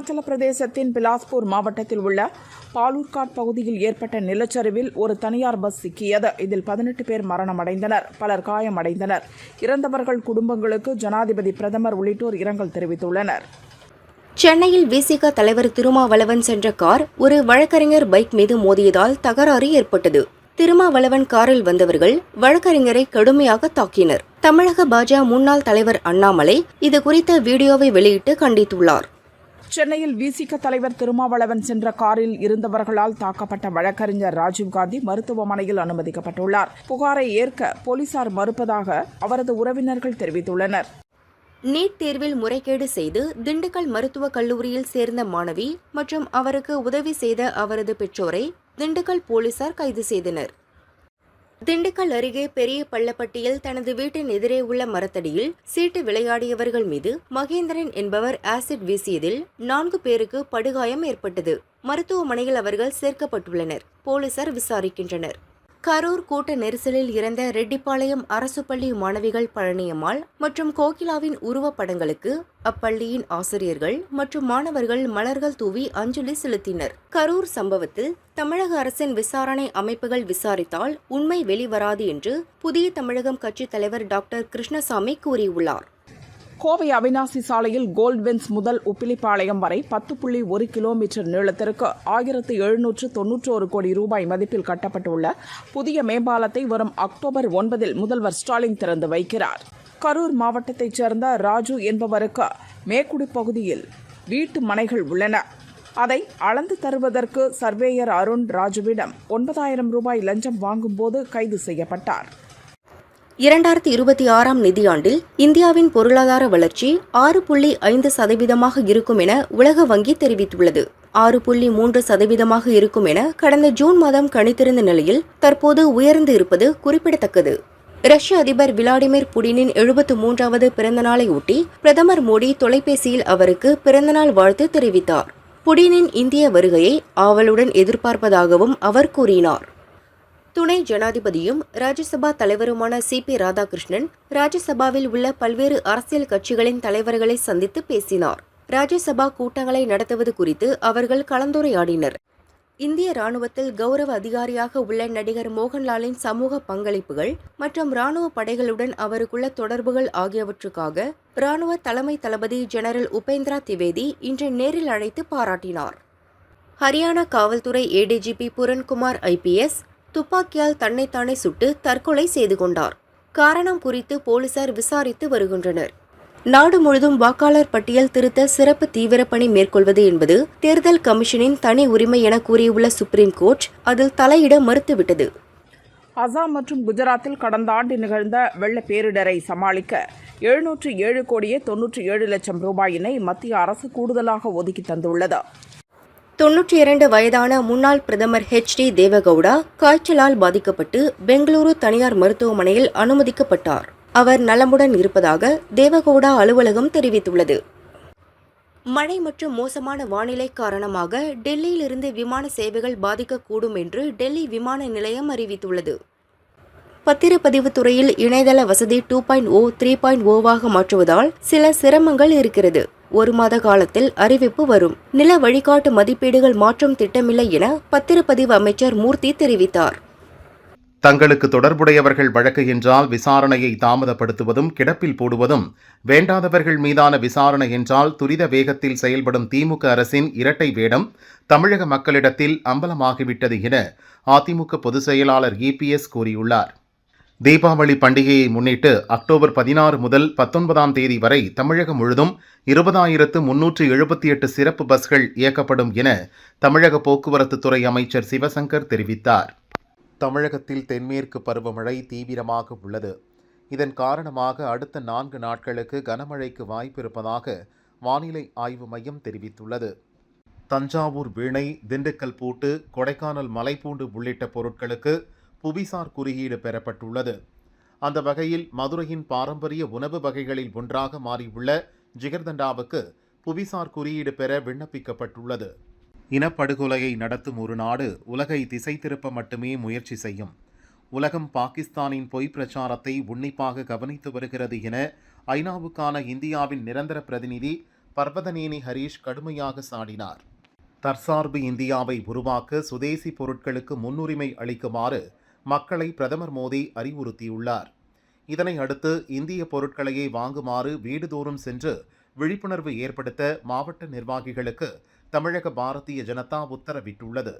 அருணாச்சல பிரதேசத்தின் பிலாஸ்பூர் மாவட்டத்தில் உள்ள பாலூர்காட் பகுதியில் ஏற்பட்ட நிலச்சரிவில் ஒரு தனியார் பஸ் சிக்கியது. இதில் பதினெட்டு பேர் மரணமடைந்தனர். பலர் காயமடைந்தனர். இறந்தவர்கள் குடும்பங்களுக்கு ஜனாதிபதி பிரதமர் உள்ளிட்டோர் இரங்கல் தெரிவித்துள்ளனர். சென்னையில் விசிக தலைவர் திருமாவளவன் சென்ற கார் ஒரு வழக்கறிஞர் பைக் மீது மோதியதால் தகராறு ஏற்பட்டது. திருமாவளவன் காரில் வந்தவர்கள் வழக்கறிஞரை கடுமையாக தாக்கினர். தமிழக பாஜக முன்னாள் தலைவர் அண்ணாமலை இது குறித்த வீடியோவை வெளியிட்டு கண்டித்துள்ளார். சென்னையில் விசிக தலைவர் திருமாவளவன் சென்ற காரில் இருந்தவர்களால் தாக்கப்பட்ட வழக்கறிஞர் ராஜீவ்காந்தி மருத்துவமனையில் அனுமதிக்கப்பட்டுள்ளார். புகாரை ஏற்க போலீசார் மறுப்பதாக அவரது உறவினர்கள் தெரிவித்துள்ளனர். நீட் தேர்வில் முறைகேடு செய்து திண்டுக்கல் மருத்துவக் கல்லூரியில் சேர்ந்த மாணவி மற்றும் அவருக்கு உதவி செய்த அவரது பெற்றோரை திண்டுக்கல் போலீசார் கைது செய்தனர். திண்டுக்கல் அருகே பெரிய பள்ளப்பட்டியில் தனது வீட்டின் எதிரே உள்ள மரத்தடியில் சீட்டு விளையாடியவர்கள் மீது மகேந்திரன் என்பவர் ஆசிட் வீசியதில் நான்கு பேருக்கு படுகாயம் ஏற்பட்டது. மருத்துவமனையில் அவர்கள் சேர்க்கப்பட்டுள்ளனர். போலீசார் விசாரிக்கின்றனர். கரூர் கூட்ட நெரிசலில் இறந்த ரெட்டிப்பாளையம் அரசு பள்ளி மாணவிகள் பழனியம்மாள் மற்றும் கோகிலாவின் உருவப்படங்களுக்கு அப்பள்ளியின் ஆசிரியர்கள் மற்றும் மாணவர்கள் மலர்கள் தூவி அஞ்சலி செலுத்தினர். கரூர் சம்பவத்தில் தமிழக அரசின் விசாரணை அமைப்புகள் விசாரித்தால் உண்மை வெளிவராது என்று புதிய தமிழகம் கட்சித் தலைவர் டாக்டர் கிருஷ்ணசாமி கூறியுள்ளார். கோவை அவினாசி சாலையில் கோல்ட்வென்ஸ் முதல் உப்பிலிப்பாளையம் வரை பத்து புள்ளி ஒரு கிலோமீட்டர் நீளத்திற்கு ஆயிரத்து எழுநூற்று தொன்னூற்றோரு கோடி ரூபாய் மதிப்பில் கட்டப்பட்டுள்ள புதிய மேம்பாலத்தை வரும் அக்டோபர் ஒன்பதில் முதல்வர் ஸ்டாலின் திறந்து வைக்கிறார். கரூர் மாவட்டத்தைச் சேர்ந்த ராஜு என்பவருக்கு மேக்குடி பகுதியில் வீட்டு மனைகள் உள்ளன. அதை அளந்து தருவதற்கு சர்வேயர் அருண் ராஜுவிடம் ஒன்பதாயிரம் ரூபாய் லஞ்சம் வாங்கும்போது கைது செய்யப்பட்டார். இரண்டாயிரத்தி இருபத்தி ஆறாம் நிதியாண்டில் இந்தியாவின் பொருளாதார வளர்ச்சி ஆறு புள்ளி ஐந்து சதவீதமாக இருக்கும் என உலக வங்கி தெரிவித்துள்ளது. ஆறு புள்ளி மூன்று சதவீதமாக இருக்கும் என கடந்த ஜூன் மாதம் கணித்திருந்த நிலையில் தற்போது உயர்ந்து இருப்பது குறிப்பிடத்தக்கது. ரஷ்ய அதிபர் விளாடிமிர் புடினின் எழுபத்து மூன்றாவது பிறந்தநாளை ஒட்டி பிரதமர் மோடி தொலைபேசியில் அவருக்கு பிறந்தநாள் வாழ்த்து தெரிவித்தார். புடினின் இந்திய வருகையை ஆவலுடன் எதிர்பார்ப்பதாகவும் அவர் கூறினார். துணை ஜனாதிபதியும் ராஜ்யசபா தலைவருமான சி பி ராதாகிருஷ்ணன் ராஜ்யசபாவில் உள்ள பல்வேறு அரசியல் கட்சிகளின் தலைவர்களை சந்தித்து பேசினார். ராஜ்யசபா கூட்டங்களை நடத்துவது குறித்து அவர்கள் கலந்துரையாடினர். இந்திய ராணுவத்தில் கௌரவ அதிகாரியாக உள்ள நடிகர் மோகன்லாலின் சமூக பங்களிப்புகள் மற்றும் ராணுவ படைகளுடன் அவருக்குள்ள தொடர்புகள் ஆகியவற்றுக்காக ராணுவ தலைமை தளபதி ஜெனரல் உபேந்திரா திவேதி இன்று நேரில் அழைத்து பாராட்டினார். ஹரியானா காவல்துறை ஏடிஜிபி புரன்குமார் ஐபிஎஸ் துப்பாக்கியால் தன்னைத்தானே சுட்டு தற்கொலை செய்து கொண்டார். காரணம் குறித்து போலீசார் விசாரித்து வருகின்றனர். நாடு முழுதும் வாக்காளர் பட்டியல் திருத்த சிறப்பு தீவிரப்பணி மேற்கொள்வது என்பது தேர்தல் கமிஷனின் தனி உரிமை என கூறியுள்ள சுப்ரீம் கோர்ட் அதில் தலையிட மறுத்துவிட்டது. அசாம் மற்றும் குஜராத்தில் கடந்த ஆண்டு நிகழ்ந்த வெள்ள பேரிடரை சமாளிக்க எழுநூற்று ஏழு கோடியே தொன்னூற்றி ஏழு லட்சம் ரூபாயினை மத்திய அரசு கூடுதலாக ஒதுக்கி தந்துள்ளது. தொன்னூற்றி இரண்டு வயதான முன்னாள் பிரதமர் ஹெச் டி தேவகவுடா காய்ச்சலால் பாதிக்கப்பட்டு பெங்களூரு தனியார் மருத்துவமனையில் அனுமதிக்கப்பட்டார். அவர் நலமுடன் இருப்பதாக தேவகவுடா அலுவலகம் தெரிவித்துள்ளது. மழை மற்றும் மோசமான வானிலை காரணமாக டெல்லியிலிருந்து விமான சேவைகள் பாதிக்கக்கூடும் என்று டெல்லி விமான நிலையம் அறிவித்துள்ளது. பத்திரப்பதிவு துறையில் இணையதள வசதி two point O three point ஓவாக மாற்றுவதால் சில சிரமங்கள் இருக்கிறது. ஒரு மாத காலத்தில் அறிவிப்பு வரும். நில வழிகாட்டு மதிப்பீடுகள் மாற்றும் திட்டமில்லை என பத்திரப்பதிவு அமைச்சர் மூர்த்தி தெரிவித்தார். தங்களுக்கு தொடர்புடையவர்கள் வழக்கு என்றால் விசாரணையை தாமதப்படுத்துவதும் கிடப்பில் போடுவதும் வேண்டாதவர்கள் மீதான விசாரணை என்றால் துரித வேகத்தில் செயல்படும் திமுக அரசின் இரட்டை வேடம் தமிழக மக்களிடத்தில் அம்பலமாகிவிட்டது என அதிமுக பொதுச் செயலாளர் இபிஎஸ் கூறியுள்ளார். தீபாவளி பண்டிகையை முன்னிட்டு அக்டோபர் பதினாறு முதல் பத்தொன்பதாம் தேதி வரை தமிழகம் முழுதும் இருபதாயிரத்து முன்னூற்று எழுபத்தி எட்டு சிறப்பு பஸ்கள் இயக்கப்படும் என தமிழக போக்குவரத்துத்துறை அமைச்சர் சிவசங்கர் தெரிவித்தார். தமிழகத்தில் தென்மேற்கு பருவமழை தீவிரமாக உள்ளது. இதன் காரணமாக அடுத்த நான்கு நாட்களுக்கு கனமழைக்கு வாய்ப்பிருப்பதாக வானிலை ஆய்வு மையம் தெரிவித்துள்ளது. தஞ்சாவூர் வீணை திண்டுக்கல் பூட்டு கொடைக்கானல் மலைப்பூண்டு உள்ளிட்ட பொருட்களுக்கு புவிசார் குறியீடு பெறப்பட்டுள்ளது. அந்த வகையில் மதுரையின் பாரம்பரிய உணவு வகைகளில் ஒன்றாக மாறியுள்ள ஜிகர்தண்டாவுக்கு புவிசார் குறியீடு பெற விண்ணப்பிக்கப்பட்டுள்ளது. இனப்படுகொலையை நடத்தும் ஒரு நாடு உலகை திசை திருப்ப மட்டுமே முயற்சி செய்யும். உலகம் பாகிஸ்தானின் பொய் பிரச்சாரத்தை உன்னிப்பாக கவனித்து வருகிறது என ஐநாவுக்கான இந்தியாவின் நிரந்தர பிரதிநிதி பர்வதநேனி ஹரீஷ் கடுமையாக சாடினார். தற்சார்பு இந்தியாவை உருவாக்க சுதேசி பொருட்களுக்கு முன்னுரிமை அளிக்குமாறு மக்களை பிரதமர் மோடி அறிவுறுத்தியுள்ளார். இதனை அடுத்து இந்திய பொருட்களையே வாங்குமாறு வீடுதோறும் சென்று விழிப்புணர்வு ஏற்படுத்த மாவட்ட நிர்வாகிகளுக்கு தமிழக பாரதிய ஜனதா உத்தரவிட்டுள்ளது.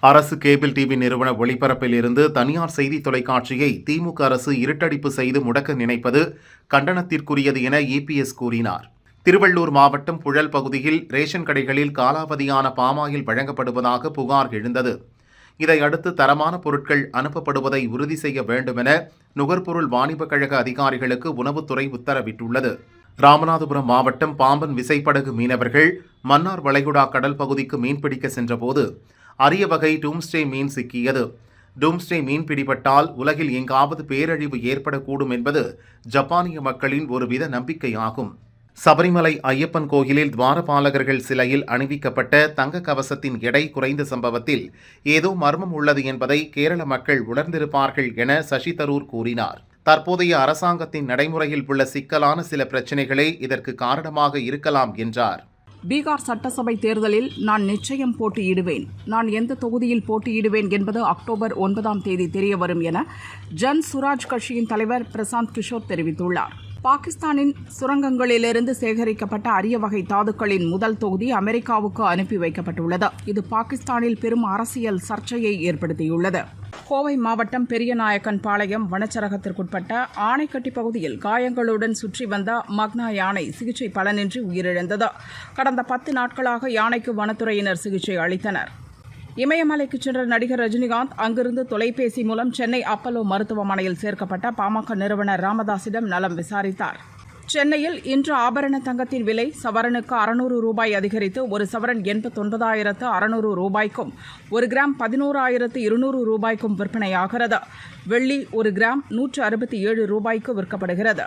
அரசு கேபிள் டிவி நிறுவன ஒளிபரப்பில் இருந்து தனியார் செய்தி தொலைக்காட்சியை திமுக அரசு இருட்டடிப்பு செய்து முடக்க நினைப்பது கண்டனத்திற்குரியது என இபிஎஸ் கூறினார். திருவள்ளூர் மாவட்டம் புழல் பகுதியில் ரேஷன் கடைகளில் காலாவதியான பாமாயில் வழங்கப்படுவதாக புகார் எழுந்தது. இதையடுத்து தரமான பொருட்கள் அனுப்பப்படுவதை உறுதி செய்ய வேண்டுமென நுகர்பொருள் வாணிபக் கழக அதிகாரிகளுக்கு உணவுத்துறை உத்தரவிட்டுள்ளது. ராமநாதபுரம் மாவட்டம் பாம்பன் விசைப்படகு மீனவர்கள் மன்னார் வளைகுடா கடல் பகுதிக்கு மீன்பிடிக்க சென்றபோது அரிய வகை டூம்ஸ்டே மீன் சிக்கியது. டூம்ஸ்டே மீன் பிடிபட்டால் உலகில் எங்காவது பேரழிவு ஏற்படக்கூடும் என்பது ஜப்பானிய மக்களின் ஒருவித நம்பிக்கையாகும். சபரிமலை ஐயப்பன் கோயிலில் துவாரபாலகர்கள் சிலையில் அணிவிக்கப்பட்ட தங்க கவசத்தின் எடை குறைந்த சம்பவத்தில் ஏதோ மர்மம் உள்ளது என்பதை கேரள மக்கள் உணர்ந்திருப்பார்கள் என சசி தரூர் கூறினார். தற்போதைய அரசாங்கத்தின் நடைமுறையில் உள்ள சிக்கலான சில பிரச்சினைகளே இதற்கு காரணமாக இருக்கலாம் என்றார். பீகார் சட்டசபை தேர்தலில் நான் நிச்சயம் போட்டியிடுவேன். நான் எந்த தொகுதியில் போட்டியிடுவேன் என்பது அக்டோபர் ஒன்பதாம் தேதி தெரியவரும் என ஜன் சுராஜ் கட்சியின் தலைவர் பிரசாந்த் கிஷோர் தெரிவித்துள்ளார். பாகிஸ்தானின் சுரங்கங்களிலிருந்து சேகரிக்கப்பட்ட அரிய வகை தாதுக்களின் முதல் தொகுதி அமெரிக்காவுக்கு அனுப்பி வைக்கப்பட்டுள்ளது. இது பாகிஸ்தானில் பெரும் அரசியல் சர்ச்சையை ஏற்படுத்தியுள்ளது. கோவை மாவட்டம் பெரியநாயக்கன் பாளையம் வனச்சரகத்திற்குட்பட்ட ஆணைக்கட்டி பகுதியில் காயங்களுடன் சுற்றி வந்த மக்னா யானை சிகிச்சை பலனின்றி உயிரிழந்தது. கடந்த பத்து நாட்களாக யானைக்கு வனத்துறையினர் சிகிச்சை அளித்தனர். இமயமலைக்கு சென்ற நடிகர் ரஜினிகாந்த் அங்கிருந்து தொலைபேசி மூலம் சென்னை அப்பல்லோ மருத்துவமனையில் சேர்க்கப்பட்ட பாமக நிறுவனர் ராமதாசிடம் நலம் விசாரித்தார். சென்னையில் இன்று ஆபரண தங்கத்தின் விலை சவரனுக்கு அறுநூறு ரூபாய் அதிகரித்து ஒரு சவரன் எண்பத்தொன்பதாயிரத்து அறுநூறு ரூபாய்க்கும் ஒரு கிராம் பதினோராயிரத்து இருநூறு ரூபாய்க்கும் விற்பனையாகிறது. வெள்ளி ஒரு கிராம் நூற்று அறுபத்தி ஏழு ரூபாய்க்கு விற்கப்படுகிறது.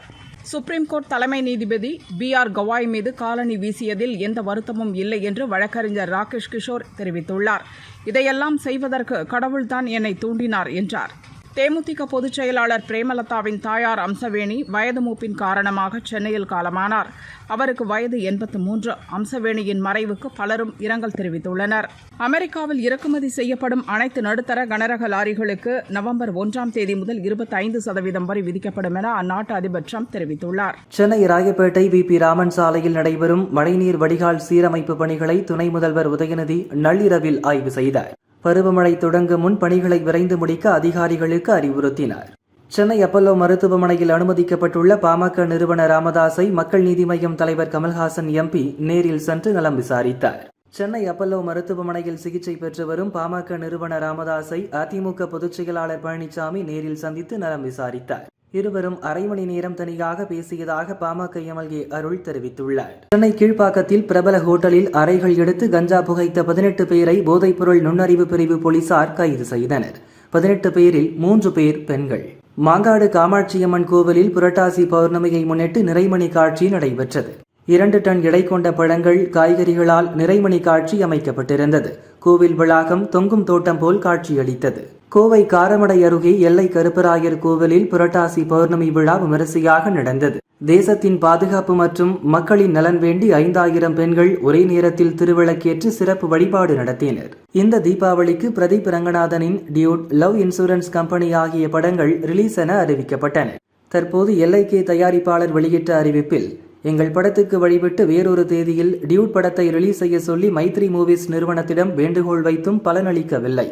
சுப்ரீம் கோர்ட் தலைமை நீதிபதி பி ஆர் கவாய் மீது காலணி வீசியதில் எந்த வருத்தமும் இல்லை என்று வழக்கறிஞர் ராகேஷ் கிஷோர் தெரிவித்துள்ளார். இதையெல்லாம் செய்வதற்கு கடவுள்தான் என்னை தூண்டினார் என்றார். தேமுதிக பொதுச் செயலாளர் பிரேமலதாவின் தாயார் அம்சவேணி வயது மூப்பின் காரணமாக சென்னையில் காலமானார். அவருக்கு வயது எண்பத்து மூன்று. அம்சவேணியின் மறைவுக்கு பலரும் இரங்கல் தெரிவித்துள்ளனர். அமெரிக்காவில் இறக்குமதி செய்யப்படும் அனைத்து நடுத்தர கனரக லாரிகளுக்கு நவம்பர் ஒன்றாம் தேதி முதல் இருபத்தைந்து சதவீதம் வரி விதிக்கப்படும் என அந்நாட்டு அதிபர் ட்ரம்ப் தெரிவித்துள்ளார். சென்னை ராயப்பேட்டை வி பி ராமன் சாலையில் நடைபெறும் மழைநீர் வடிகால் சீரமைப்பு பணிகளை துணை முதல்வர் உதயநிதி நள்ளிரவில் ஆய்வு செய்தார். பருவமழை தொடங்கும் முன் பணிகளை விரைந்து முடிக்க அதிகாரிகளுக்கு அறிவுறுத்தினார். சென்னை அப்பல்லோ மருத்துவமனையில் அனுமதிக்கப்பட்டுள்ள பாமக நிறுவனர் ராமதாஸை மக்கள் நீதி மய்யம் தலைவர் கமல்ஹாசன் எம்பி நேரில் சென்று நலம் விசாரித்தார். சென்னை அப்பல்லோ மருத்துவமனையில் சிகிச்சை பெற்று வரும் பாமக நிறுவனர் ராமதாஸை அதிமுக பொதுச் செயலாளர் பழனிசாமி நேரில் சந்தித்து நலம் விசாரித்தார். இருவரும் அரை மணி நேரம் தனியாக பேசியதாக பாமக எம்எல்ஏ அருள் தெரிவித்துள்ளார். சென்னை கீழ்ப்பாக்கத்தில் பிரபல ஹோட்டலில் அறைகள் எடுத்து கஞ்சா புகைத்த பதினெட்டு பேரை போதைப்பொருள் நுண்ணறிவு பிரிவு போலீசார் கைது செய்தனர். பதினெட்டு பேரில் மூன்று பேர் பெண்கள். மாங்காடு காமாட்சியம்மன் கோவிலில் புரட்டாசி பௌர்ணமியை முன்னிட்டு நிறைமணி காட்சி நடைபெற்றது. இரண்டு டன் எடை கொண்ட பழங்கள் காய்கறிகளால் நிறைமணி காட்சி அமைக்கப்பட்டிருந்தது. கோவில் வளாகம் தொங்கும் தோட்டம் போல் காட்சியளித்தது. கோவை காரமடை அருகே எல்லை கருப்பராயர் கோவிலில் புரட்டாசி பௌர்ணமி விழா விமரிசையாக நடந்தது. தேசத்தின் பாதுகாப்பு மற்றும் மக்களின் நலன் வேண்டி ஐந்தாயிரம் பெண்கள் ஒரே நேரத்தில் திருவிளக்கேற்று சிறப்பு வழிபாடு நடத்தினர். இந்த தீபாவளிக்கு பிரதீப் ரங்கநாதனின் டியூட் லவ் இன்சூரன்ஸ் கம்பெனி ஆகிய படங்கள் ரிலீஸ் என அறிவிக்கப்பட்டன. தற்போது எல்ஐகே தயாரிப்பாளர் வெளியிட்ட அறிவிப்பில் எங்கள் படத்துக்கு வழிவிட்டு வேறொரு தேதியில் டியூட் படத்தை ரிலீஸ் செய்ய சொல்லி மைத்ரி மூவிஸ் நிறுவனத்திடம் வேண்டுகோள் வைத்தும் பலனளிக்கவில்லை.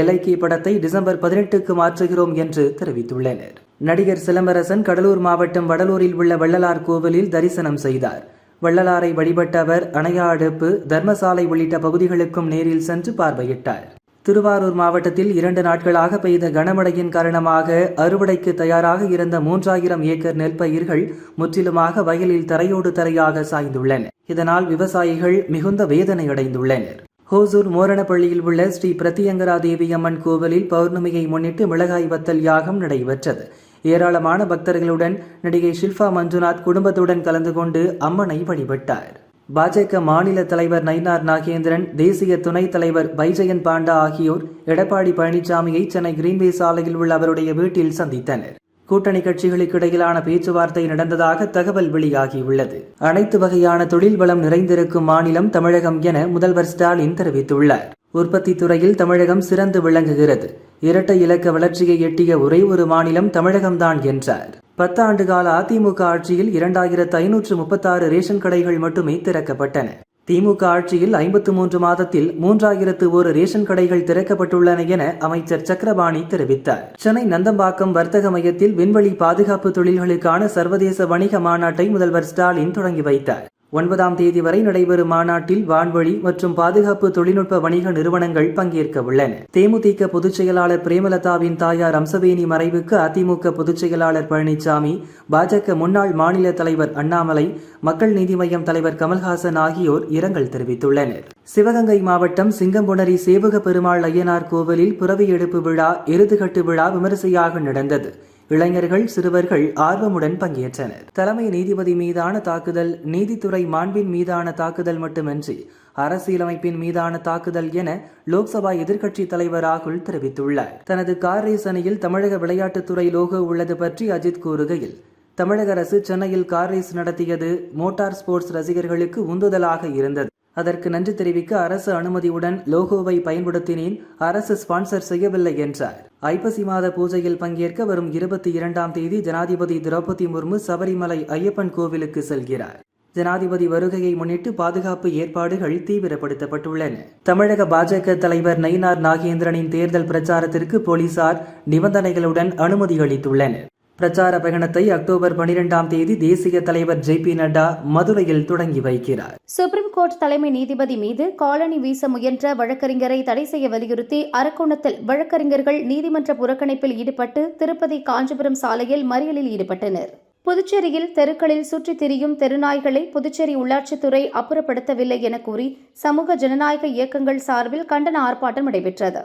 எல்ஐகே படத்தை டிசம்பர் பதினெட்டுக்கு மாற்றுகிறோம் என்று தெரிவித்துள்ளனர். நடிகர் சிலம்பரசன் கடலூர் மாவட்டம் வடலூரில் உள்ள வள்ளலார் கோவிலில் தரிசனம் செய்தார். வள்ளலாரை வழிபட்ட அவர் அணையா அடுப்பு தர்மசாலை உள்ளிட்ட பகுதிகளுக்கும் நேரில் சென்று பார்வையிட்டார். திருவாரூர் மாவட்டத்தில் இரண்டு நாட்களாக பெய்த கனமழையின் காரணமாக அறுவடைக்கு தயாராக இருந்த மூன்றாயிரம் ஏக்கர் நெற்பயிர்கள் முற்றிலுமாக வயலில் தரையோடு தரையாக சாய்ந்துள்ளன. இதனால் விவசாயிகள் மிகுந்த வேதனை அடைந்துள்ளனர் ஹோசூர் மோரணப்பள்ளியில் உள்ள ஸ்ரீ பிரத்தியங்கரா தேவி அம்மன் கோவிலில் பௌர்ணமியை முன்னிட்டு மிளகாய் வத்தல் யாகம் நடைபெற்றது. ஏராளமான பக்தர்களுடன் நடிகை ஷில்பா மஞ்சுநாத் குடும்பத்துடன் கலந்து கொண்டு அம்மனை வழிபட்டார். பாஜக மாநில தலைவர் நயினார் நாகேந்திரன் தேசிய துணைத் தலைவர் பைஜயன் பாண்டா ஆகியோர் எடப்பாடி பழனிசாமியை சென்னை கிரீன்வே சாலையில் உள்ள அவருடைய வீட்டில் சந்தித்தனர். கூட்டணி கட்சிகளுக்கு இடையிலான பேச்சுவார்த்தை நடந்ததாக தகவல் வெளியாகியுள்ளது. அனைத்து வகையான தொழில் வளம் நிறைந்திருக்கும் மாநிலம் தமிழகம் என முதல்வர் ஸ்டாலின் தெரிவித்துள்ளார். உற்பத்தி துறையில் தமிழகம் சிறந்து விளங்குகிறது. இரட்டை இலக்க வளர்ச்சியை எட்டிய ஒரே ஒரு மாநிலம் தமிழகம்தான் என்றார். பத்தாண்டு கால அதிமுக ஆட்சியில் இரண்டாயிரத்து ஐநூற்று முப்பத்தாறு ரேஷன் கடைகள் மட்டுமே திறக்கப்பட்டன. திமுக ஆட்சியில் ஐம்பத்து மூன்று மாதத்தில் மூன்றாயிரத்து ஒரு ரேஷன் கடைகள் திறக்கப்பட்டுள்ளன என அமைச்சர் சக்கரபாணி தெரிவித்தார். சென்னை நந்தம்பாக்கம் வர்த்தக மையத்தில் விண்வெளி பாதுகாப்பு தொழில்களுக்கான சர்வதேச வணிக மாநாட்டை முதல்வர் ஸ்டாலின் தொடங்கி வைத்தார். ஒன்பதாம் தேதி வரை நடைபெறும் மாநாட்டில் வான்வழி மற்றும் பாதுகாப்பு தொழில்நுட்ப வணிக நிறுவனங்கள் பங்கேற்க உள்ளன தேமுதிக பொதுச் செயலாளர் பிரேமலதாவின் தாயார் அம்சவேணி மறைவுக்கு அதிமுக பொதுச் செயலாளர் பழனிசாமி பாஜக முன்னாள் மாநில தலைவர் அண்ணாமலை மக்கள் நீதி மய்யம் தலைவர் கமல்ஹாசன் ஆகியோர் இரங்கல் தெரிவித்துள்ளனர். சிவகங்கை மாவட்டம் சிங்கம்புணரி சேவக பெருமாள் ஐயனார் கோவிலில் புறவி எடுப்பு விழா எருதுகட்டு விழா விமரிசையாக நடந்தது. இளைஞர்கள் சிறுவர்கள் ஆர்வமுடன் பங்கேற்றனர். தலைமை நீதிபதி மீதான தாக்குதல் நீதித்துறை மாண்பின் மீதான தாக்குதல் மட்டுமின்றி அரசியலமைப்பின் மீதான தாக்குதல் என லோக்சபா எதிர்க்கட்சி தலைவர் ராகுல் தெரிவித்துள்ளார். தனது கார் ரேஸ் அணியில் தமிழக விளையாட்டுத்துறை லோகோ உள்ளது பற்றி அஜித் கூறுகையில் தமிழக அரசு சென்னையில் கார் ரேஸ் நடத்தியது மோட்டார் ஸ்போர்ட்ஸ் ரசிகர்களுக்கு உந்துதலாக இருந்தது. அதற்கு நன்றி தெரிவிக்க அரசு அனுமதியுடன் லோகோவை பயன்படுத்தினேன். அரசு ஸ்பான்சர் செய்யவில்லை என்றார். ஐப்பசி மாத பூஜையில் பங்கேற்க வரும் இருபத்தி இரண்டாம் தேதி ஜனாதிபதி திரௌபதி முர்மு சபரிமலை ஐயப்பன் கோவிலுக்கு செல்கிறார். ஜனாதிபதி வருகையை முன்னிட்டு பாதுகாப்பு ஏற்பாடுகள் தீவிரப்படுத்தப்பட்டுள்ளன. தமிழக பாஜக தலைவர் நயினார் நாகேந்திரனின் தேர்தல் பிரச்சாரத்திற்கு போலீசார் நிபந்தனைகளுடன் அனுமதி அளித்துள்ளனர். பிரச்சார பயணத்தை அக்டோபர் பனிரெண்டாம் தேதி தேசிய தலைவர் ஜே பி நட்டா மதுரையில் தொடங்கி வைக்கிறார். சுப்ரீம் கோர்ட் தலைமை நீதிபதி மீது காலனி வீச முயன்ற வழக்கறிஞரை தடை செய்ய வலியுறுத்தி அரக்கோணத்தில் வழக்கறிஞர்கள் நீதிமன்ற புறக்கணிப்பில் ஈடுபட்டு திருப்பதி காஞ்சிபுரம் சாலையில் மறியலில் ஈடுபட்டனர். புதுச்சேரியில் தெருக்களில் சுற்றித் திரியும் தெருநாய்களை புதுச்சேரி உள்ளாட்சித்துறை அப்புறப்படுத்தவில்லை என கூறி சமூக ஜனநாயக இயக்கங்கள் சார்பில் கண்டன ஆர்ப்பாட்டம் நடைபெற்றது.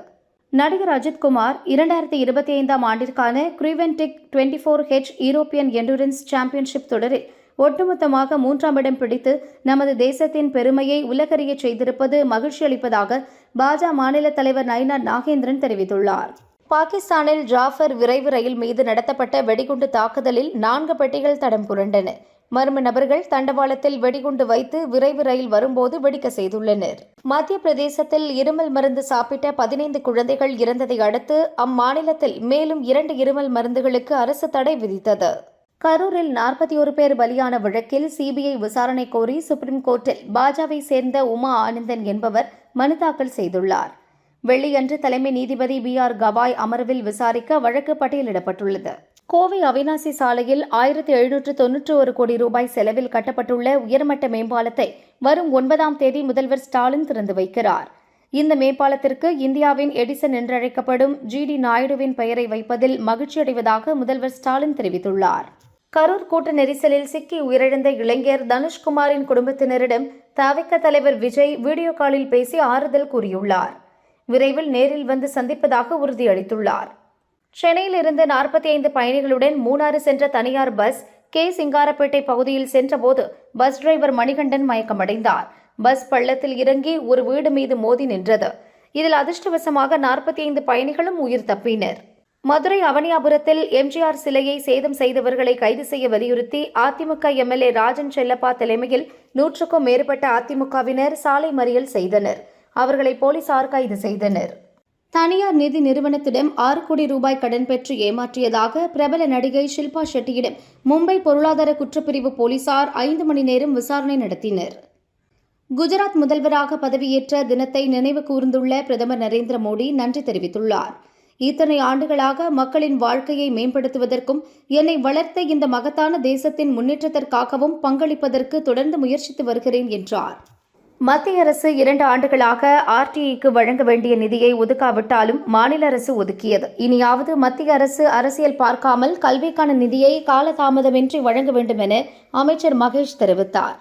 நடிகர் அஜித்குமார் இரண்டாயிரத்தி இருபத்தி ஐந்தாம் ஆண்டிற்கான Creventic twenty four H European endurance championship தொடரில் ஒட்டுமொத்தமாக மூன்றாம் இடம் பிடித்து நமது தேசத்தின் பெருமையை உலகறியச் செய்திருப்பது மகிழ்ச்சி அளிப்பதாக பாஜக மாநில தலைவர் நயினார் நாகேந்திரன் தெரிவித்துள்ளார். பாகிஸ்தானில் ஜாஃபர் விரைவு ரயில் மீது நடத்தப்பட்ட வெடிகுண்டு தாக்குதலில் நான்கு பெட்டிகள் தடம் புரண்டன. மர்ம நபர்கள் தண்டவாளத்தில் வெடிகுண்டு வைத்து விரைவு ரயில் வரும்போது வெடிக்க செய்துள்ளனர். மத்திய பிரதேசத்தில் இருமல் மருந்து சாப்பிட்ட பதினைந்து குழந்தைகள் இறந்ததை அடுத்து அம்மாநிலத்தில் மேலும் இரண்டு இருமல் மருந்துகளுக்கு அரசு தடை விதித்தது. கரூரில் நாற்பத்தி ஒரு பேர் பலியான வழக்கில் சிபிஐ விசாரணை கோரி சுப்ரீம் கோர்ட்டில் பாஜவை சேர்ந்த உமா ஆனந்தன் என்பவர் மனு தாக்கல் செய்துள்ளார். வெள்ளியன்று தலைமை நீதிபதி பி ஆர் கவாய் அமர்வில் விசாரிக்க வழக்கு பட்டியலிடப்பட்டுள்ளது. கோவை அவினாசி சாலையில் ஆயிரத்தி எழுநூற்று தொன்னூற்று ஒரு கோடி ரூபாய் செலவில் கட்டப்பட்டுள்ள உயர்மட்ட மேம்பாலத்தை வரும் ஒன்பதாம் தேதி முதல்வர் ஸ்டாலின் திறந்து வைக்கிறார். இந்த மேம்பாலத்திற்கு இந்தியாவின் எடிசன் என்றழைக்கப்படும் ஜி டி நாயுடுவின் பெயரை வைப்பதில் மகிழ்ச்சியடைவதாக முதல்வர் ஸ்டாலின் தெரிவித்துள்ளார். கரூர் கூட்ட நெரிசலில் சிக்கி உயிரிழந்த இளைஞர் தனுஷ்குமாரின் குடும்பத்தினரிடம் தவிக்க தலைவர் விஜய் வீடியோ காலில் பேசி ஆறுதல் கூறியுள்ளார். விரைவில் நேரில் வந்து சந்திப்பதாக உறுதியளித்துள்ளார். சென்னையிலிருந்து நாற்பத்தி ஐந்து பயணிகளுடன் மூணாறு சென்ற தனியார் பஸ் கே. சிங்காரப்பேட்டை பகுதியில் சென்றபோது பஸ் டிரைவர் மணிகண்டன் மயக்கமடைந்தார். பஸ் பள்ளத்தில் இறங்கி ஒரு வீடு மீது மோதி நின்றது. இதில் அதிர்ஷ்டவசமாக நாற்பத்தி ஐந்து பயணிகளும் உயிர் தப்பினர். மதுரை அவனியாபுரத்தில் எம்ஜிஆர் சிலையை சேதம் செய்தவர்களை கைது செய்ய வலியுறுத்தி அதிமுக எம்எல்ஏ ராஜன் செல்லப்பா தலைமையில் நூற்றுக்கும் மேற்பட்ட அதிமுகவினர் சாலை மறியல் செய்தனர். அவர்களை போலீசார் கைது செய்தனர். தனியார் நிதி நிறுவனத்திடம் ஆறு கோடி ரூபாய் கடன் பெற்று ஏமாற்றியதாக பிரபல நடிகை ஷில்பா ஷெட்டியிடம் மும்பை பொருளாதார குற்றப்பிரிவு போலீசார் ஐந்து மணி நேரம் விசாரணை நடத்தினர். குஜராத் முதல்வராக பதவியேற்ற தினத்தை நினைவு கூர்ந்துள்ள பிரதமர் நரேந்திர மோடி நன்றி தெரிவித்துள்ளார். இத்தனை ஆண்டுகளாக மக்களின் வாழ்க்கையை மேம்படுத்துவதற்கும் என்னை வளர்த்த இந்த மகத்தான தேசத்தின் முன்னேற்றத்திற்காகவும் பங்களிப்பதற்கு தொடர்ந்து முயற்சித்து வருகிறேன் என்றார். மத்திய அரசு இரண்டு ஆண்டுகளாக ஆர்டிஐக்கு வழங்க வேண்டிய நிதியை ஒதுக்காவிட்டாலும் மாநில அரசு ஒதுக்கியது. இனியாவது மத்திய அரசு அரசியல் பார்க்காமல் கல்விக்கான நிதியை காலதாமதமின்றி வழங்க வேண்டும் என அமைச்சர் மகேஷ் தெரிவித்தார்.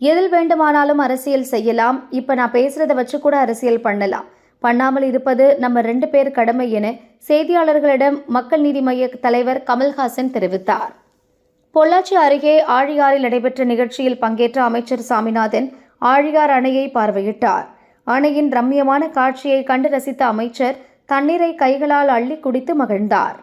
எதில் வேண்டுமானாலும் அரசியல் செய்யலாம். இப்ப நான் பேசுறதை வச்சு கூட அரசியல் பண்ணலாம். பண்ணாமல் இருப்பது நம்ம ரெண்டு பேர் கடமை என செய்தியாளர்களிடம் மக்கள் நீதி மைய தலைவர் கமல்ஹாசன் தெரிவித்தார். பொள்ளாச்சி அருகே ஆழியாறில் நடைபெற்ற நிகழ்ச்சியில் பங்கேற்ற அமைச்சர் சாமிநாதன் ஆழியார் அணையை பார்வையிட்டார். அணையின் ரம்மியமான காட்சியை கண்டு ரசித்த அமைச்சர் தண்ணீரை கைகளால் அள்ளி குடித்து மகிழ்ந்தார்.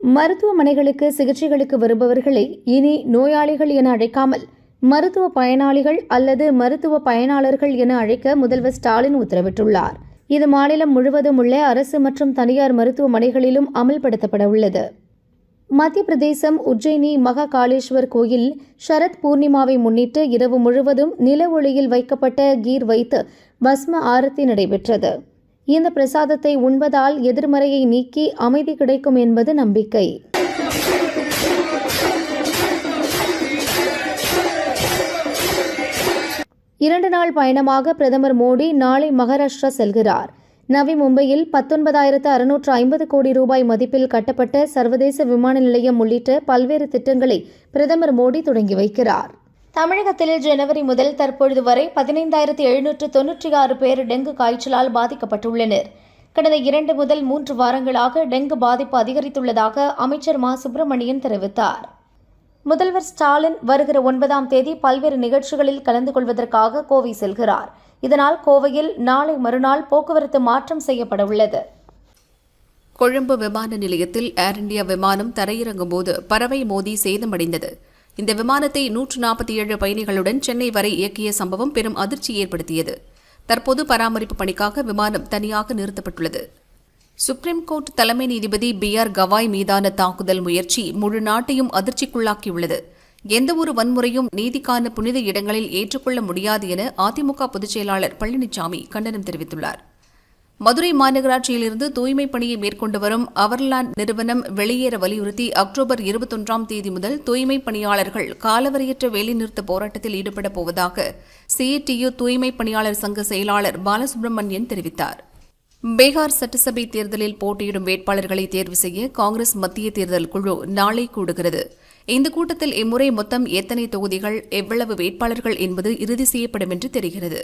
மருத்துவமனைகளுக்கு சிகிச்சைகளுக்கு வருபவர்களை இனி நோயாளிகள் என அழைக்காமல் மருத்துவ பயனாளிகள் அல்லது மருத்துவ பயனாளர்கள் என அழைக்க முதல்வர் ஸ்டாலின் உத்தரவிட்டுள்ளார். இது மாநிலம் முழுவதும் உள்ள அரசு மற்றும் தனியார் மருத்துவமனைகளிலும் அமல்படுத்தப்பட உள்ளது. மத்திய பிரதேசம் உஜ்ஜயினி மகாகாளேஸ்வர் கோயில் சரத் பூர்ணிமாவை முன்னிட்டு இரவு முழுவதும் நில ஒளியில் வைக்கப்பட்ட கீர் வைத்து பஸ்ம ஆரத்தி நடைபெற்றது. இந்த பிரசாதத்தை உண்பதால் எதிர்மறையை நீக்கி அமைதி கிடைக்கும் என்பது நம்பிக்கை. இரண்டு நாள் பயணமாக பிரதமர் மோடி நாளை மகாராஷ்டிரா செல்கிறார். நவி மும்பையில் பத்தொன்பதாயிரத்து அறுநூற்று ஐம்பது கோடி ரூபாய் மதிப்பில் கட்டப்பட்ட சர்வதேச விமான நிலையம் உள்ளிட்ட பல்வேறு திட்டங்களை பிரதமர் மோடி தொடங்கி வைக்கிறார். தமிழகத்தில் ஜனவரி முதல் தற்பொழுது வரை பதினைந்தாயிரத்து எழுநூற்று தொன்னூற்றி ஆறு பேர் டெங்கு காய்ச்சலால் பாதிக்கப்பட்டுள்ளனர். கடந்த இரண்டு முதல் மூன்று வாரங்களாக டெங்கு பாதிப்பு அதிகரித்துள்ளதாக அமைச்சர் மா. சுப்பிரமணியன் தெரிவித்தார். முதல்வர் ஸ்டாலின் வருகிற ஒன்பதாம் தேதி பல்வேறு நிகழ்ச்சிகளில் கலந்து கொள்வதற்காக கோவை செல்கிறார். இதனால் கோவையில் நாளை மறுநாள் போக்குவரத்து மாற்றம் செய்யப்பட உள்ளது கொழும்பு விமான நிலையத்தில் ஏர் இந்தியா விமானம் தரையிறங்கும் போது பறவை மோதி சேதமடைந்தது. இந்த விமானத்தை நூற்று நாற்பத்தி ஏழு பயணிகளுடன் சென்னை வரை இயக்கிய சம்பவம் பெரும் அதிர்ச்சி ஏற்படுத்தியது. தற்போது பராமரிப்பு பணிக்காக விமானம் தனியாக நிறுத்தப்பட்டுள்ளது. சுப்ரீம் கோர்ட் தலைமை நீதிபதி பி ஆர் கவாய் மீதான தாக்குதல் முயற்சி முழு நாட்டையும் அதிர்ச்சிக்குள்ளாக்கியுள்ளது. எந்தவொரு வன்முறையும் நீதிக்கான புனித இடங்களில் ஏற்றுக்கொள்ள முடியாது என அதிமுக பொதுச் செயலாளர் பழனிசாமி கண்டனம் தெரிவித்துள்ளார். மதுரை மாநகராட்சியிலிருந்து தூய்மை பணியை மேற்கொண்டு வரும் அவர்லாண்ட் நிறுவனம் வெளியேற வலியுறுத்தி அக்டோபர் இருபத்தொன்றாம் தேதி முதல் தூய்மை பணியாளர்கள் காலவரையற்ற வேலைநிறுத்த போராட்டத்தில் ஈடுபடப் போவதாக சிஏடியு தூய்மை பணியாளர் சங்க செயலாளர் பாலசுப்ரமணியன் தெரிவித்தார். பீகார் சட்டசபை தேர்தலில் போட்டியிடும் வேட்பாளர்களை தேர்வு செய்ய காங்கிரஸ் மத்திய தேர்தல் குழு நாளை கூடுகிறது. இந்த கூட்டத்தில் இம்முறை மொத்தம் எத்தனை தொகுதிகள் எவ்வளவு வேட்பாளர்கள் என்பது இறுதி செய்யப்படும் என்று தெரிகிறது.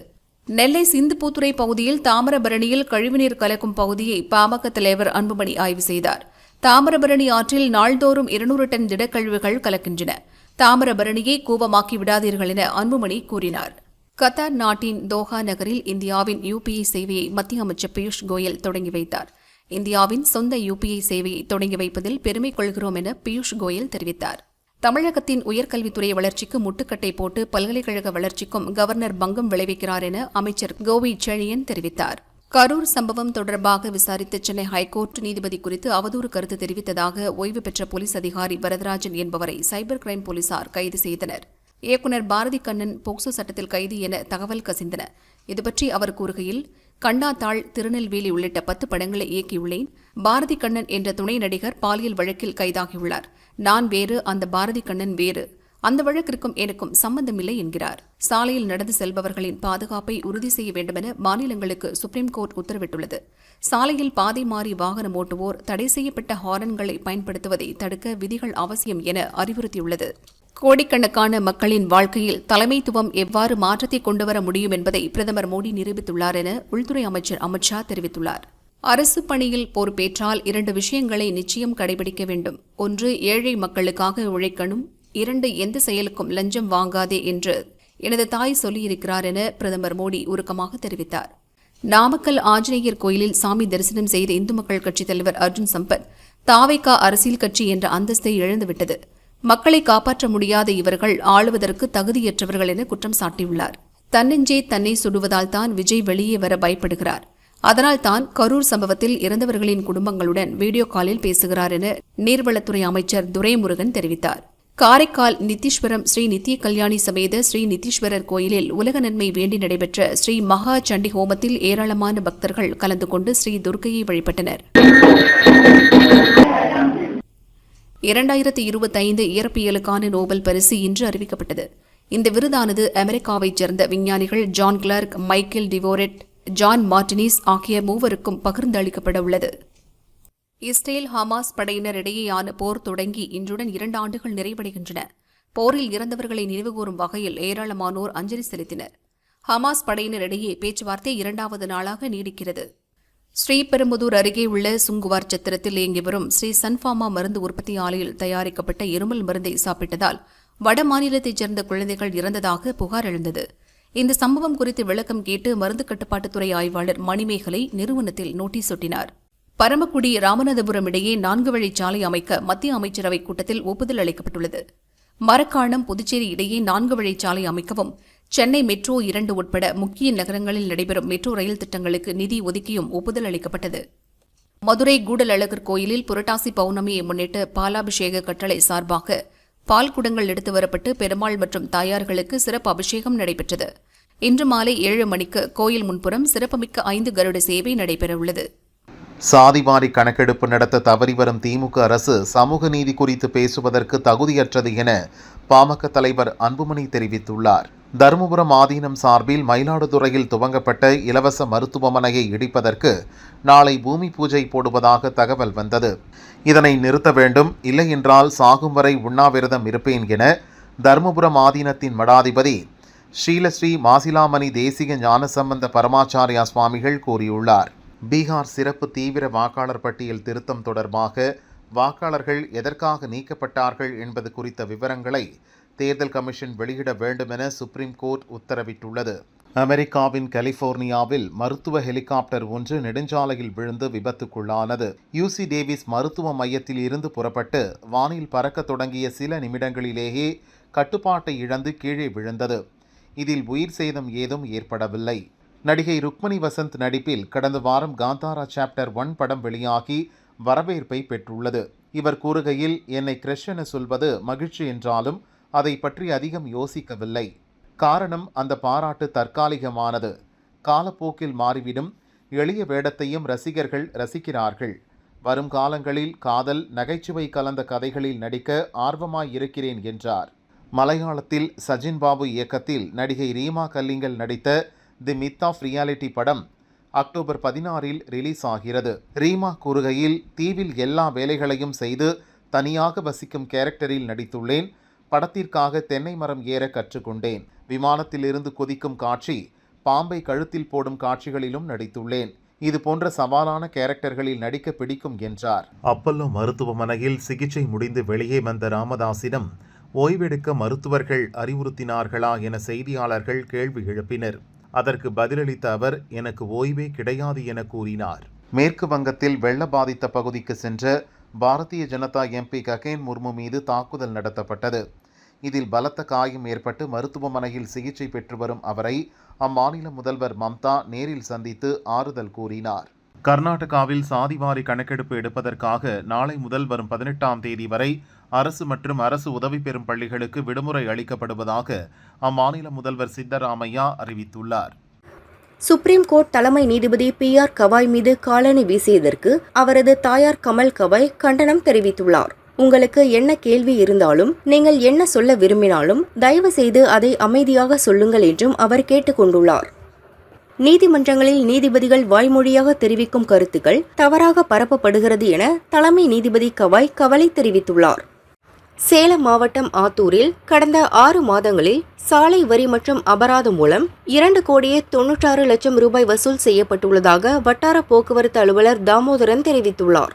நெல்லை சிந்துபூத்துறை பகுதியில் தாமிரபரணியில் கழிவுநீர் கலக்கும் பகுதியை பாமக தலைவர் அன்புமணி ஆய்வு செய்தார். தாமிரபரணி ஆற்றில் நாள்தோறும் இருநூறு டன் திடக்கழிவுகள் கலக்கின்றன. தாமிரபரணியை கூபமாக்கி விடாதீர்கள் என அன்புமணி கூறினார். கத்தார் நாட்டின் தோஹா நகரில் இந்தியாவின் யுபிஐ சேவையை மத்திய அமைச்சர் பியூஷ் கோயல் தொடங்கி வைத்தார். இந்தியாவின் சொந்த யுபிஐ சேவையை தொடங்கி வைப்பதில் பெருமை கொள்கிறோம் என பியூஷ் கோயல் தெரிவித்தார். தமிழகத்தின் உயர்கல்வித்துறை வளர்ச்சிக்கு முட்டுக்கட்டை போட்டு பல்கலைக்கழக வளர்ச்சிக்கும் கவர்னர் பங்கம் விளைவிக்கிறார் என அமைச்சர் கோவி செழியன் தெரிவித்தார். கரூர் சம்பவம் தொடர்பாக விசாரித்த சென்னை ஹைகோர்ட் நீதிபதி குறித்து அவதூறு கருத்து தெரிவித்ததாக ஓய்வு பெற்ற போலீஸ் அதிகாரி வரதராஜன் என்பவரை சைபர் கிரைம் போலீசார் கைது செய்தனர். இயக்குநர் பாரதி கண்ணன் போக்சோ சட்டத்தில் கைது என தகவல் கசிந்தன. இதுபற்றி அவர் கூறுகையில் கண்ணாத்தாள் திருநெல்வேலி உள்ளிட்ட பத்து படங்களை இயக்கியுள்ளேன். பாரதி கண்ணன் என்ற துணை நடிகர் பாலியல் வழக்கில் கைதாகியுள்ளார். நான் வேறு அந்த பாரதி கண்ணன் வேறு. அந்த வழக்கிற்கும் எனக்கும் சம்பந்தமில்லை என்கிறார். சாலையில் நடந்து செல்பவர்களின் பாதுகாப்பை உறுதி செய்ய வேண்டுமென மாநிலங்களுக்கு சுப்ரீம் கோர்ட் உத்தரவிட்டுள்ளது. சாலையில் பாதை மாறி வாகனம் ஓட்டுவோர் தடை செய்யப்பட்ட ஹாரன்களை பயன்படுத்துவதை தடுக்க விதிகள் அவசியம் என அறிவுறுத்தியுள்ளது. கோடிக்கணக்கான மக்களின் வாழ்க்கையில் தலைமைத்துவம் எவ்வாறு மாற்றத்தை கொண்டுவர முடியும் என்பதை பிரதமர் மோடி நிரூபித்துள்ளார் என உள்துறை அமைச்சர் அமித்ஷா தெரிவித்துள்ளார். அரசு பணியில் பொறுப்பேற்றால் இரண்டு விஷயங்களை நிச்சயம் கடைபிடிக்க வேண்டும். ஒன்று ஏழை மக்களுக்காக உழைக்கணும். இரண்டு எந்த செயலுக்கும் லஞ்சம் வாங்காதே என்று எனது தாய் சொல்லியிருக்கிறார் என பிரதமர் மோடி உருக்கமாக தெரிவித்தார். நாமக்கல் ஆஞ்சநேயர் கோயிலில் சாமி தரிசனம் செய்த இந்து மக்கள் கட்சித் தலைவர் அர்ஜுன் சம்பத் தாவைக்கா அரசியல் கட்சி என்ற அந்தஸ்தை இழந்துவிட்டது. மக்களை காப்பாற்ற முடியாத இவர்கள் ஆளுவதற்கு தகுதியற்றவர்கள் என குற்றம் சாட்டியுள்ளார். தன்னெஞ்சே தன்னை சுடுவதால் தான் விஜய் வெளியே வர பயப்படுகிறார். அதனால் தான் கரூர் சம்பவத்தில் இறந்தவர்களின் குடும்பங்களுடன் வீடியோ காலில் பேசுகிறார் என நீர்வளத்துறை அமைச்சர் துரைமுருகன் தெரிவித்தார். காரைக்கால் நித்தீஸ்வரம் ஸ்ரீ நித்திய கல்யாணி சமேத ஸ்ரீ நித்தீஸ்வரர் கோயிலில் உலக நன்மை வேண்டி நடைபெற்ற ஸ்ரீ மகா சண்டி ஹோமத்தில் ஏராளமான பக்தர்கள் கலந்து கொண்டு ஸ்ரீ துர்க்கையை வழிபட்டனர். இரண்டாயிரத்தி இருபத்தைந்து இயற்பியலுக்கான நோபல் பரிசு இன்று அறிவிக்கப்பட்டது. இந்த விருதானது அமெரிக்காவைச் சேர்ந்த விஞ்ஞானிகள் John Clarke Michel Devoret John Martinis ஆகிய மூவருக்கும் பகிர்ந்து அளிக்கப்பட உள்ளது இஸ்ரேல் ஹமாஸ் படையினரிடையேயான போர் தொடங்கி இன்றுடன் இரண்டு ஆண்டுகள் நிறைவடைகின்றன. போரில் இறந்தவர்களை நினைவுகூரும் வகையில் ஏராளமானோர் அஞ்சலி செலுத்தினர். ஹமாஸ் படையினரிடையே பேச்சுவார்த்தை இரண்டாவது நாளாக நீடிக்கிறது. ஸ்ரீபெரும்புதூர் அருகே உள்ள சுங்குவார் சத்திரத்தில் இயங்கி வரும் ஸ்ரீ சன்ஃபார்மா மருந்து உற்பத்தி ஆலையில் தயாரிக்கப்பட்ட இருமல் மருந்தை சாப்பிட்டதால் வட மாநிலத்தைச் சேர்ந்த குழந்தைகள் இறந்ததாக புகார் எழுந்தது. இந்த சம்பவம் குறித்து விளக்கம் கேட்டு மருந்து கட்டுப்பாட்டுத்துறை ஆய்வாளர் மணிமேகலை நிறுவனத்தில் நோட்டீஸ் ஒட்டினார். பரமக்குடி ராமநாதபுரம் இடையே நான்கு வழிச்சாலை அமைக்க மத்திய அமைச்சரவை கூட்டத்தில் ஒப்புதல் அளிக்கப்பட்டுள்ளது. மரக்காணம் புதுச்சேரி இடையே நான்கு வழிச்சாலை அமைக்கவும் சென்னை மெட்ரோ இரண்டு உட்பட முக்கிய நகரங்களில் நடைபெறும் மெட்ரோ ரயில் திட்டங்களுக்கு நிதி ஒதுக்கியும் ஒப்புதல் அளிக்கப்பட்டது. மதுரை கூடலழகர் கோயிலில் புரட்டாசி பௌர்ணமியை முன்னிட்டு பாலாபிஷேக கட்டளை சார்பாக பால் குடங்கள் எடுத்து வரப்பட்டு பெருமாள் மற்றும் தாயார்களுக்கு சிறப்பு அபிஷேகம் நடைபெற்றது. இன்று மாலை ஏழு மணிக்கு கோயில் முன்புறம் சிறப்புமிக்க ஐந்து கருட சேவை நடைபெறவுள்ளது. சாதிவாரி கணக்கெடுப்பு நடத்த தவறி வரும் திமுக அரசு சமூக நீதி குறித்து பேசுவதற்கு தகுதியற்றது என பாமக தலைவர் அன்புமணி தெரிவித்துள்ளார். தருமபுரம் ஆதீனம் சார்பில் மயிலாடுதுறையில் துவங்கப்பட்ட இலவச மருத்துவமனையை இடிப்பதற்கு நாளை பூமி பூஜை போடுவதாக தகவல் வந்தது. இதனை நிறுத்த வேண்டும். இல்லையென்றால் சாகும் வரை உண்ணாவிரதம் இருப்பேன் என தருமபுரம் ஆதீனத்தின் மடாதிபதி ஸ்ரீலஸ்ரீ மாசிலாமணி தேசிக ஞானசம்பந்த பரமாச்சாரியா சுவாமிகள் கூறியுள்ளார். பீகார் சிறப்பு தீவிர வாக்காளர் பட்டியல் திருத்தம் தொடர்பாக வாக்காளர்கள் எதற்காக நீக்கப்பட்டார்கள் என்பது குறித்த விவரங்களை தேர்தல் கமிஷன் வெளியிட வேண்டும் என சுப்ரீம் கோர்ட் உத்தரவிட்டுள்ளது. அமெரிக்காவின் கலிபோர்னியாவில் மருத்துவ ஹெலிகாப்டர் ஒன்று நெடுஞ்சாலையில் விழுந்து விபத்துக்குள்ளானது. யூசி டேவிஸ் மருத்துவ மையத்தில் இருந்து புறப்பட்டு வானில் பறக்க தொடங்கிய சில நிமிடங்களிலேயே கட்டுப்பாட்டை இழந்து கீழே விழுந்தது. இதில் உயிர் சேதம் ஏதும் ஏற்படவில்லை. நடிகை ருக்மணி வசந்த் நடிப்பில் கடந்த வாரம் காந்தாரா சாப்டர் ஒன் படம் வெளியாகி வரவேற்பை பெற்றுள்ளது. இவர் கூறுகையில் என்னை கிரஷ் என சொல்வது மகிழ்ச்சி என்றாலும் அதை பற்றி அதிகம் யோசிக்கவில்லை. காரணம் அந்த பாராட்டு தற்காலிகமானது. காலப்போக்கில் மாறிவிடும். எளிய வேடத்தையும் ரசிகர்கள் ரசிக்கிறார்கள். வரும் காலங்களில் காதல் நகைச்சுவை கலந்த கதைகளில் நடிக்க ஆர்வமாயிருக்கிறேன் என்றார். மலையாளத்தில் சஜின் பாபு இயக்கத்தில் நடிகை ரீமா கல்லிங்கல் நடித்த தி மித் ஆஃப் ரியாலிட்டி படம் அக்டோபர் பதினாறில் ரிலீஸ் ஆகிறது. ரீமா கூறுகையில் தீவில் எல்லா வேலைகளையும் செய்து தனியாக வசிக்கும் கேரக்டரில் நடித்துள்ளேன். படத்திற்காக தென்னை மரம் ஏற கற்றுக்கொண்டேன். விமானத்திலிருந்து கொதிக்கும் காட்சி பாம்பை கழுத்தில் போடும் காட்சிகளிலும் நடித்துள்ளேன். இது போன்ற சவாலான கேரக்டர்களில் நடிக்க பிடிக்கும் என்றார். அப்பல்லோ மருத்துவமனையில் சிகிச்சை முடிந்து வெளியே வந்த ராமதாசிடம் ஓய்வெடுக்க மருத்துவர்கள் அறிவுறுத்தினார்களா என செய்தியாளர்கள் கேள்வி எழுப்பினர். அதற்கு பதிலளித்த அவர் எனக்கு ஓய்வே கிடையாது என கூறினார். மேற்கு வங்கத்தில் வெள்ள பாதித்த பகுதிக்கு சென்ற பாரதிய ஜனதா எம்பி ககேன் முர்மு மீது தாக்குதல் நடத்தப்பட்டது. இதில் பலத்த காயம் ஏற்பட்டு மருத்துவமனையில் சிகிச்சை பெற்று வரும் அவரை அம்மாநில முதல்வர் மம்தா நேரில் சந்தித்து ஆறுதல் கூறினார். கர்நாடகாவில் சாதிவாரி கணக்கெடுப்பு எடுப்பதற்காக நாளை முதல் வரும் பதினெட்டாம் தேதி வரை அரசு மற்றும் அரசு உதவி பெறும் பள்ளிகளுக்கு விடுமுறை அளிக்கப்படுவதாக அம்மாநில முதல்வர் சித்தராமையா அறிவித்துள்ளார். சுப்ரீம் கோர்ட் தலைமை நீதிபதி பி ஆர் கவாய் மீது காலணி வீசியதற்கு அவரது தாயார் கமல் கவாய் கண்டனம் தெரிவித்துள்ளார். உங்களுக்கு என்ன கேள்வி இருந்தாலும் நீங்கள் என்ன சொல்ல விரும்பினாலும் தயவு செய்து அதை அமைதியாக சொல்லுங்கள் என்றும் அவர் கேட்டுக்கொண்டுள்ளார். நீதிமன்றங்களில் நீதிபதிகள் வாய்மொழியாக தெரிவிக்கும் கருத்துக்கள் தவறாக பரப்பப்படுகிறது என தலைமை நீதிபதி கவாய் கவலை தெரிவித்துள்ளார். சேலம் மாவட்டம் ஆத்தூரில் கடந்த ஆறு மாதங்களில் சாலை வரி மற்றும் அபராதம் மூலம் இரண்டு கோடியே தொன்னூற்றாறு லட்சம் ரூபாய் வசூல் செய்யப்பட்டுள்ளதாக வட்டார போக்குவரத்து அலுவலர் தாமோதரன் தெரிவித்துள்ளார்.